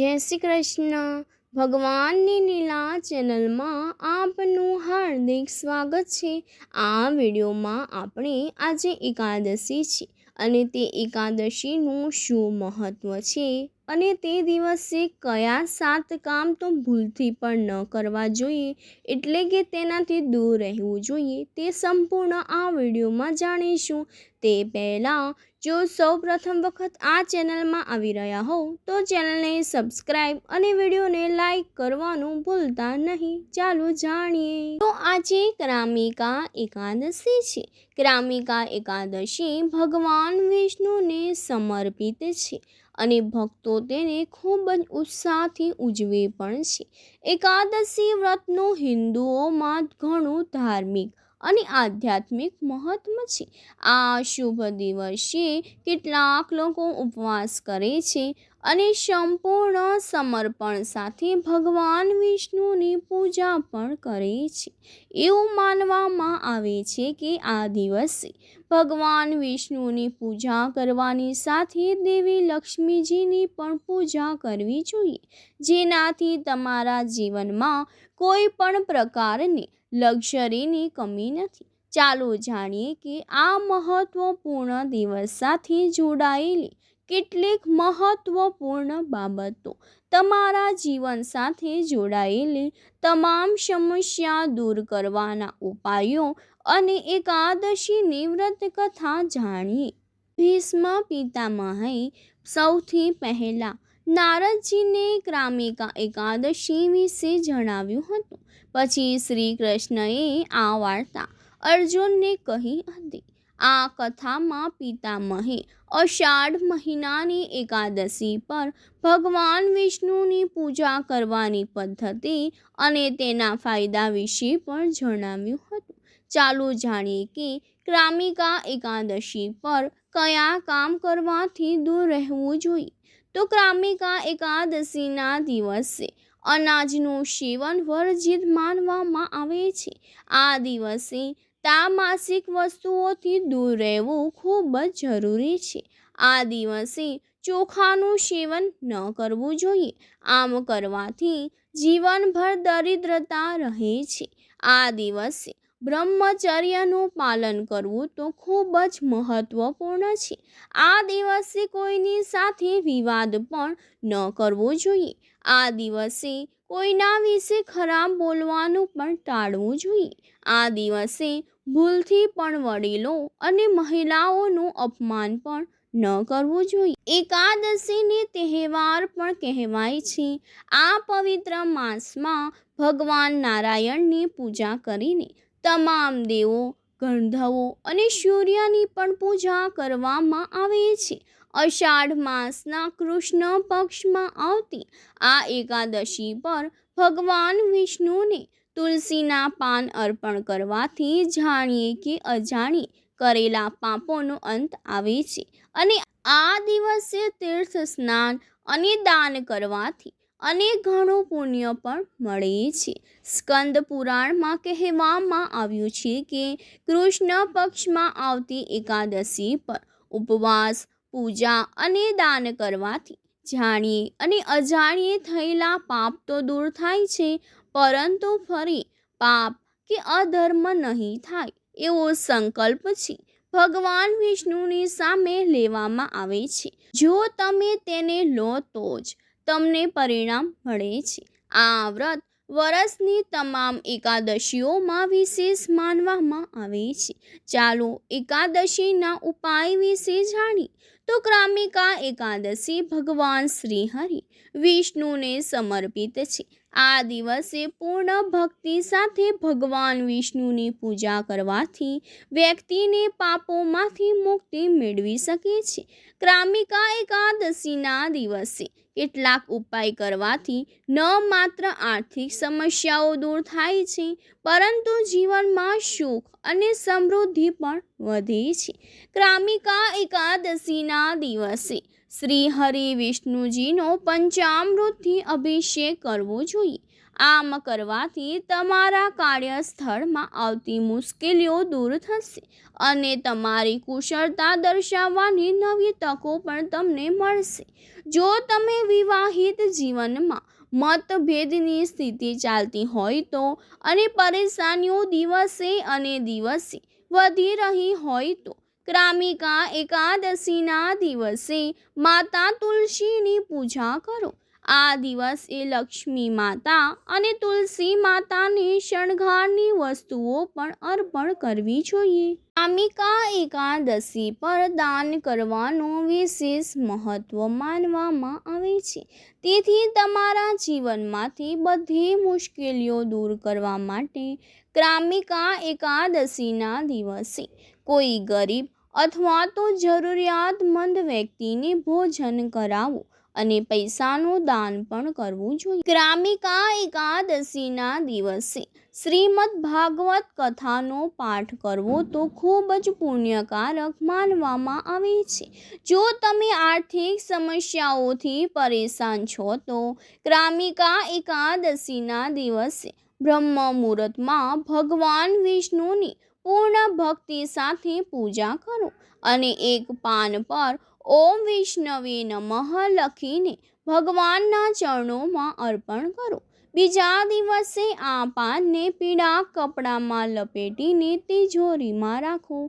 જય શ્રી કૃષ્ણ. ભગવાનની લીલા ચેનલમાં આપનું હાર્દિક સ્વાગત છે. આ વિડીયોમાં આપણે આજે એકાદશી છે અને તે એકાદશીનું શું મહત્ત્વ છે અને તે દિવસે કયા સાત કામ તો ભૂલથી પણ ન કરવા જોઈએ એટલે કે તેનાથી દૂર રહેવું જોઈએ તે સંપૂર્ણ આ વિડીયોમાં જાણીશું. તે પહેલાં જો સૌ પ્રથમ વખત આ ચેનલમાં આવી રહ્યા હોવ, તો ચેનલને સબસ્ક્રાઈબ અને વિડીયોને લાઈક કરવાનું ભૂલતા નહીં. ચાલો જાણીએ. તો આજે ક્રામિકા એકાદશી છે. ક્રામિકા એકાદશી ભગવાન વિષ્ણુને સમર્પિત છે અને ભક્તો તેને ખૂબ જ ઉત્સાહથી ઉજવે પણ છે. એકાદશી વ્રતનું હિન્દુઓમાં ઘણું ધાર્મિક અને આધ્યાત્મિક મહત્વ છે. આ શુભ દિવસે કેટલાક લોકો ઉપવાસ કરે છે અને સંપૂર્ણ સમર્પણ સાથે ભગવાન વિષ્ણુની પૂજા પણ કરે છે. એવું માનવામાં આવે છે કે આ દિવસે ભગવાન વિષ્ણુની પૂજા કરવાની સાથે દેવી લક્ષ્મીજીની પણ પૂજા કરવી જોઈએ. જેનાથી તમારા જીવનમાં કોઈ પણ પ્રકારની લક્ઝરીની કમી નથી. ચાલો જાણીએ કે આ મહત્વપૂર્ણ દિવસ સાથે જોડાયેલી કેટલીક મહત્વપૂર્ણ બાબતો તમારા જીવન સાથે જોડાયેલી તમામ સમસ્યા દૂર કરવાના ઉપાયો અને એકાદશી નિવૃત્ત કથા જાણીએ. ભીષ્મ પિતામહે સૌથી પહેલાં નારદજીને ક્રામિકા એકાદશી વિશે જણાવ્યું હતું. પછી શ્રી કૃષ્ણએ આ વાર્તા અર્જુનને કહી હતી. આ કથામાં પિતામહે અષાઢ મહિનાની એકાદશી પર ભગવાન વિષ્ણુની પૂજા કરવાની પદ્ધતિ અને તેના ફાયદા વિશે પણ જણાવ્યું હતું. ચાલો જાણીએ કે ક્રામિકા એકાદશી પર કયા કામ કરવાથી દૂર રહેવું જોઈએ. તો ક્રામિકા એકાદશીના દિવસે અનાજનું સેવન વર્જિત માનવામાં આવે છે. આ દિવસે તામાસિક વસ્તુઓથી દૂર રહેવું ખૂબ જ જરૂરી છે. આ દિવસે ચોખાનું સેવન ન કરવું જોઈએ. આમ કરવાથી જીવનભર દરિદ્રતા રહે છે. આ દિવસે બ્રહ્મચર્યનું પાલન કરવું તો ખૂબ જ મહત્વપૂર્ણ છે. આ દિવસે કોઈની સાથે વિવાદ પણ ન કરવો જોઈએ. આ દિવસે કોઈના વિશે ખરાબ બોલવાનું પણ ટાળવું જોઈએ. આ દિવસે ભૂલથી પણ વડીલો અને મહિલાઓનું અપમાન પણ ન કરવું જોઈએ. એકાદશીને તહેવાર પણ કહેવાય છે. આ પવિત્ર માસમાં ભગવાન નારાયણની પૂજા કરીને તમામ દેવો ગંધર્વો અને સૂર્યની પણ પૂજા કરવામાં આવે છે. અષાઢ માસના કૃષ્ણ પક્ષમાં આવતી આ એકાદશી પર ભગવાન વિષ્ણુને તુલસીના પાન અર્પણ કરવાથી જાણીએ કે અજાણી કરેલા પાપોનો અંત આવે છે અને આ દિવસે તીર્થ સ્નાન અને દાન કરવાથી અને ઘણું પુણ્ય પણ મળે છે. સ્કંદ પુરાણમાં કહેવામાં આવ્યું છે કે કૃષ્ણ પક્ષમાં આવતી એકાદશી પર ઉપવાસ, પૂજા અને દાન કરવાથી જાણીએ અને અજાણીએ થયેલા પાપ તો દૂર થાય છે, પરંતુ ફરી પાપ કે અધર્મ નહીં થાય એવો સંકલ્પ છે. ભગવાન વિષ્ણુની સામે લેવામાં આવે છે. જો તમે તેને લો તો જ તમને પરિણામ મળે છે. આ વ્રત વરસની તમામ એકાદશીઓમાં વિશેષ માનવામાં આવે છે. ચાલો એકાદશીના ઉપાય વિશે જાણી તો ક્રામિકા એકાદશી ભગવાન શ્રી હરિ વિષ્ણુને સમર્પિત છે. આ દિવસે પૂર્ણ ભક્તિ સાથે ભગવાન વિષ્ણુની પૂજા કરવાથી વ્યક્તિને પાપોમાંથી મુક્તિ મેળવી શકે છે. ક્રામિકા એકાદશીના દિવસે કેટલાક ઉપાય કરવાથી ન માત્ર આર્થિક સમસ્યાઓ દૂર થાય છે, પરંતુ જીવનમાં સુખ અને સમૃદ્ધિ પણ વધે છે. ક્રામિકા એકાદશીના દિવસે શ્રી હરિ વિષ્ણુજીનો પંચામૃતથી અભિષેક કરવો જોઈએ. આમ કરવાથી તમારા કાર્યસ્થળમાં આવતી મુશ્કેલીઓ દૂર થશે અને તમારી કુશળતા દર્શાવવાની નવી તકો પણ તમને મળશે. જો તમે વિવાહિત જીવનમાં મતભેદની સ્થિતિ ચાલતી હોય તો અને પરેશાનીઓ દિવસે અને દિવસે વધી રહી હોય તો ક્રામિકા એકાદશીના દિવસે માતા તુલસીની પૂજા કરો. આ દિવસે લક્ષ્મી માતા અને તુલસી માતાને શણગારની વસ્તુઓ પણ અર્પણ કરવી જોઈએ. કામિકા એકાદશી પર દાન કરવાનું વિશેષ મહત્વ માનવામાં આવે છે. તેથી તમારા જીવનમાંથી બધી મુશ્કેલીઓ દૂર કરવા માટે ક્રામિકા એકાદશીના દિવસે કોઈ ગરીબ અથવા તો જરૂરિયાતમંદ વ્યક્તિને ભોજન કરાવો. અને પૈસાનું દાન પણ કરવું જોઈએ. ક્રામિકા એકાદશીના દિવસે શ્રીમદ ભાગવત કથાનો પાઠ કરવો તો ખૂબ જ પુણ્યકારક માનવામાં આવે છે. જો તમે આર્થિક સમસ્યાઓથી પરેશાન છો તો ક્રામિકા એકાદશીના દિવસે બ્રહ્મ મુહૂર્તમાં ભગવાન વિષ્ણુની પૂર્ણ ભક્તિ સાથે પૂજા કરો અને એક પાન પર ઓમ વિષ્ણવે નમઃ લખીને ભગવાનના ચરણોમાં અર્પણ કરો. બીજા દિવસે આ પાનને પીળા કપડામાં લપેટીને તિજોરીમાં રાખો.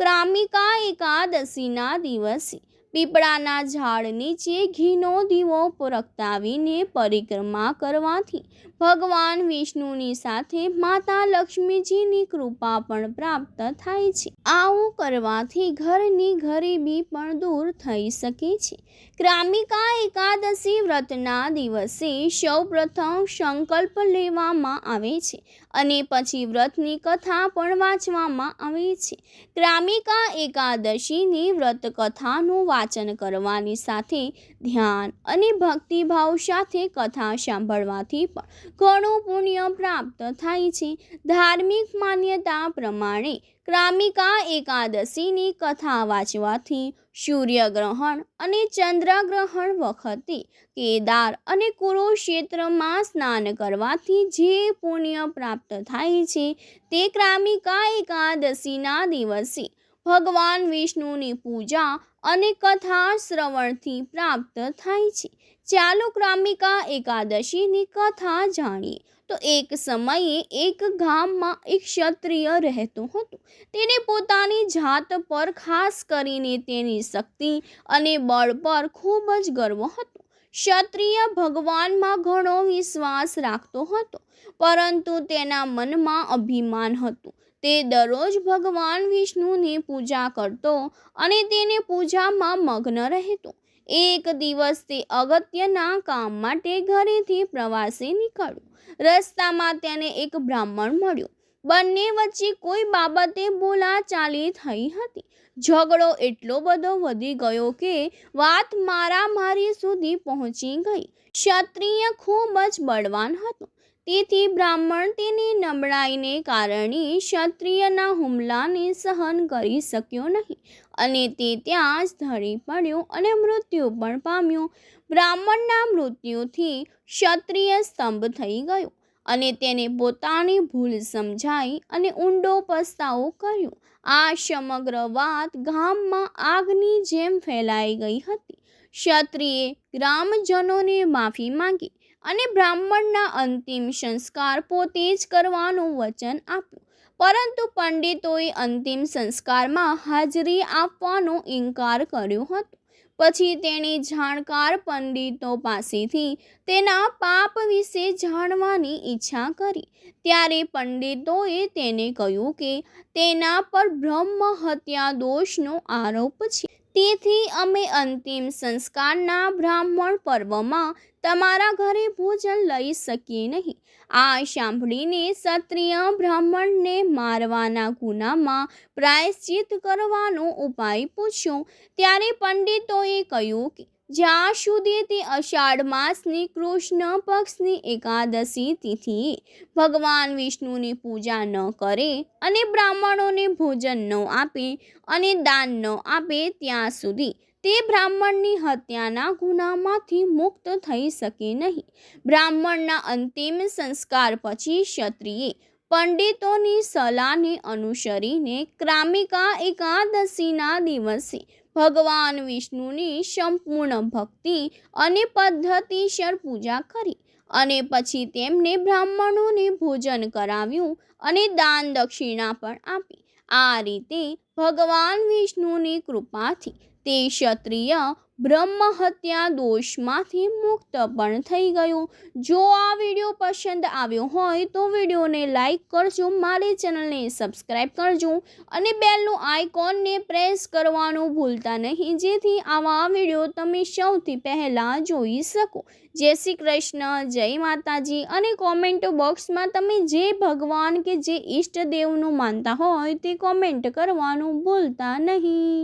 ક્રામિકા એકાદશીના દિવસે પીપળાના ઝાડ નીચે ઘીનો દીવો પ્રગટાવીને પરિક્રમા કરવાથી ભગવાન વિષ્ણુની સાથે માતા લક્ષ્મીજીની કૃપા પણ પ્રાપ્ત થાય છે. આવું કરવાથી ઘરની ગરીબી પણ દૂર થઈ શકે છે. ક્રામિકા એકાદશી વ્રતના દિવસે સૌપ્રથમ સંકલ્પ લેવામાં આવે છે અને પછી વ્રતની કથા પણ વાંચવામાં આવે છે. ક્રામિકા એકાદશીની વ્રત કથાનું વાચન કરવાની સાથે ધ્યાન અને ભક્તિભાવ સાથે કથા સાંભળવાથી પણ ઘણું પુણ્ય પ્રાપ્ત થાય છે. ધાર્મિક માન્યતા પ્રમાણે ક્રામિકા એકાદશીની કથા વાંચવાથી સૂર્યગ્રહણ અને ચંદ્રગ્રહણ વખતે કેદાર અને કુરુક્ષેત્રમાં સ્નાન કરવાથી જે પુણ્ય પ્રાપ્ત થાય છે તે ક્રામિકા એકાદશીના દિવસે ભગવાન વિષ્ણુની પૂજા અને કથા શ્રવણથી પ્રાપ્ત થાય છે. ચાલો ક્રામિકા એકાદશીની કથા જાણીએ. તો એક સમયે એક ગામમાં એક ક્ષત્રિય રહેતો હતો. તેને પોતાની જાત પર ખાસ કરીને તેની શક્તિ અને બળ પર ખૂબ જ ગર્વ હતો. ક્ષત્રિય ભગવાનમાં ઘણો વિશ્વાસ રાખતો હતો, પરંતુ તેના મનમાં અભિમાન હતું. તે દરરોજ ભગવાન વિષ્ણુની પૂજા કરતો અને તેને પૂજામાં મગ્ન રહેતો. એક દિવસ તે અગત્યના કામ માટે ઘરેથી પ્રવાસે નીકળ્યો. રસ્તામાં તેને એક બ્રાહ્મણ મળ્યો. બંને વચ્ચે કોઈ બાબતે બોલાચાલી થઈ હતી. ઝઘડો એટલો બધો વધી ગયો કે વાત મારામારી સુધી પહોંચી ગઈ. ક્ષત્રિય ખૂબ જ બળવાન હતો. તેથી બ્રાહ્મણ તેની નબળાઈને કારણે ક્ષત્રિયના હુમલાને સહન કરી શક્યો નહીં અને તે ત્યાં જ ધરી પડ્યો અને મૃત્યુ પણ પામ્યો. બ્રાહ્મણના મૃત્યુથી ક્ષત્રિય સ્તંભ થઈ ગયો અને તેને પોતાની ભૂલ સમજાઈ અને ઊંડો પસ્તાવો કર્યો. આ સમગ્ર વાત ગામમાં આગની જેમ ફેલાઈ ગઈ હતી. ક્ષત્રિયે ગ્રામજનોને માફી માંગી અને બ્રાહ્મણના અંતિમ સંસ્કાર પોતે જ કરવાનું વચન આપ્યું. પરંતુ પંડિતોએ અંતિમ સંસ્કારમાં હાજરી આપવાનો ઇનકાર કર્યો હતો. પછી તેણે જાણકાર પંડિતો પાસેથી તેના પાપ વિશે જાણવાની ઈચ્છા કરી. ત્યારે પંડિતોએ તેને કહ્યું કે તેના પર બ્રહ્મ હત્યા દોષનો આરોપ છે. તેથી અમે અંતિમ સંસ્કારના બ્રાહ્મણ પર્વમાં તમારા ઘરે ભોજન લઈ શકીએ નહીં. આ સાંભળીને ક્ષત્રિય બ્રાહ્મણને મારવાના ગુનામાં પ્રાયશ્ચિત કરવાનો ઉપાય પૂછ્યો. ત્યારે પંડિતોએ કહ્યું કે જ્યાં સુધી તે અષાઢ માસની કૃષ્ણ પક્ષની એકાદશી તિથિએ ભગવાન વિષ્ણુની પૂજા ન કરે અને બ્રાહ્મણોને ભોજન ન આપે અને દાન ન આપે ત્યાં સુધી તે બ્રાહ્મણની હત્યાના ગુનામાંથી મુક્ત થઈ શકે નહીં. બ્રાહ્મણના અંતિમ સંસ્કાર પછી ક્ષત્રિયે પંડિતોની સલાહને અનુસરીને ક્રામિકા એકાદશીના દિવસે ભગવાન વિષ્ણુની સંપૂર્ણ ભક્તિ અને પદ્ધતિસર પૂજા કરી અને પછી તેમને બ્રાહ્મણોને ભોજન કરાવ્યું અને દાન દક્ષિણા પણ આપી. આ રીતે ભગવાન વિષ્ણુની કૃપાથી તે ક્ષત્રિય બ્રહ્મ હત્યા દોષમાંથી મુક્ત પણ થઈ ગયો. જો આ વીડિયો પસંદ આવ્યો હોય તો વિડીયોને લાઈક કરજો, મારી ચેનલને સબસ્ક્રાઈબ કરજો અને બેલનું આઇકોનને પ્રેસ કરવાનું ભૂલતા નહીં. જેથી આવા વીડિયો તમે સૌથી પહેલાં જોઈ શકો. જય શ્રી કૃષ્ણ, જય માતાજી અને કોમેન્ટ બોક્સમાં તમે જે ભગવાન કે જે ઈષ્ટદેવનું માનતા હોય તે કોમેન્ટ કરવાનું ભૂલતા નહીં.